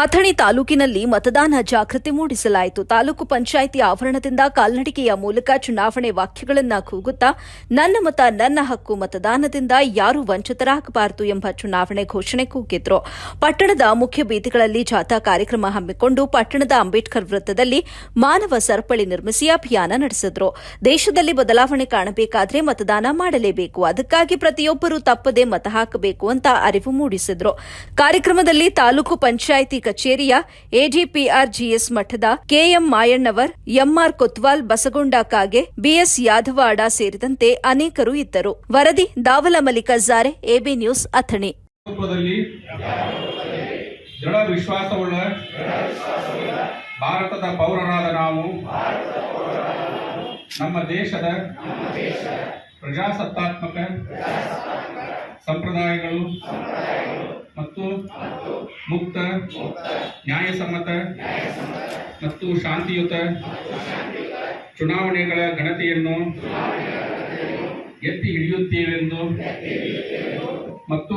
ಅಥಣಿ ತಾಲೂಕಿನಲ್ಲಿ ಮತದಾನ ಜಾಗೃತಿ ಮೂಡಿಸಲಾಯಿತು. ತಾಲೂಕು ಪಂಚಾಯಿತಿ ಆವರಣದಿಂದ ಕಾಲ್ನಡಿಗೆಯ ಮೂಲಕ ಚುನಾವಣೆ ವಾಕ್ಯಗಳನ್ನು ಕೂಗುತ್ತಾ, ನನ್ನ ಮತ ನನ್ನ ಹಕ್ಕು ಮತದಾನದಿಂದ ಯಾರು ವಂಚಿತರಾಗಬಾರದು ಎಂಬ ಚುನಾವಣೆ ಘೋಷಣೆ ಕೂಗಿದ್ರು. ಪಟ್ಟಣದ ಮುಖ್ಯ ಬೀದಿಗಳಲ್ಲಿ ಜಾಥಾ ಕಾರ್ಯಕ್ರಮ ಹಮ್ಮಿಕೊಂಡು ಪಟ್ಟಣದ ಅಂಬೇಡ್ಕರ್ ವೃತ್ತದಲ್ಲಿ ಮಾನವ ಸರಪಳಿ ನಿರ್ಮಿಸಿ ಅಭಿಯಾನ ನಡೆಸಿದ್ರು. ದೇಶದಲ್ಲಿ ಬದಲಾವಣೆ ಕಾಣಬೇಕಾದರೆ ಮತದಾನ ಮಾಡಲೇಬೇಕು. ಅದಕ್ಕಾಗಿ ಪ್ರತಿಯೊಬ್ಬರೂ ತಪ್ಪದೆ ಮತ ಹಾಕಬೇಕು ಅಂತ ಅರಿವು ಮೂಡಿಸಿದ್ರು. ಕಾರ್ಯಕ್ರಮದಲ್ಲಿ ತಾಲೂಕು ಪಂಚಾಯಿತಿ ಕಚೇರಿಯ ಎಡಿಪಿಆರ್ ಜಿಎಸ್ ಮಠದ KM Mayannavar MR Kotwal Basagonda Kage BS Yadawad ಸೇರಿದಂತೆ ಅನೇಕರು ಇದ್ದರು. ವರದಿ ದಾವಲ ಜಾರೆ ಎಬಿ ನ್ಯೂಸ್, ಅಥಣಿ. ದೃಢ ವಿಶ್ವಾಸವುಳ್ಳ ಭಾರತದ ಪೌರರಾದ ನಾವು, ನಮ್ಮ ದೇಶದ ಪ್ರಜಾಸತ್ತಾತ್ಮಕ ಸಂಪ್ರದಾಯಗಳು ಮತ್ತು ಮುಕ್ತ ನ್ಯಾಯಸಮ್ಮತ ಮತ್ತು ಶಾಂತಿಯುತ ಚುನಾವಣೆಗಳ ಘನತೆಯನ್ನು ಎತ್ತಿ ಹಿಡಿಯುತ್ತೇವೆಂದು ಮತ್ತು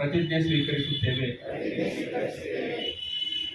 प्रतिज्ञ स्वीकरिष्यते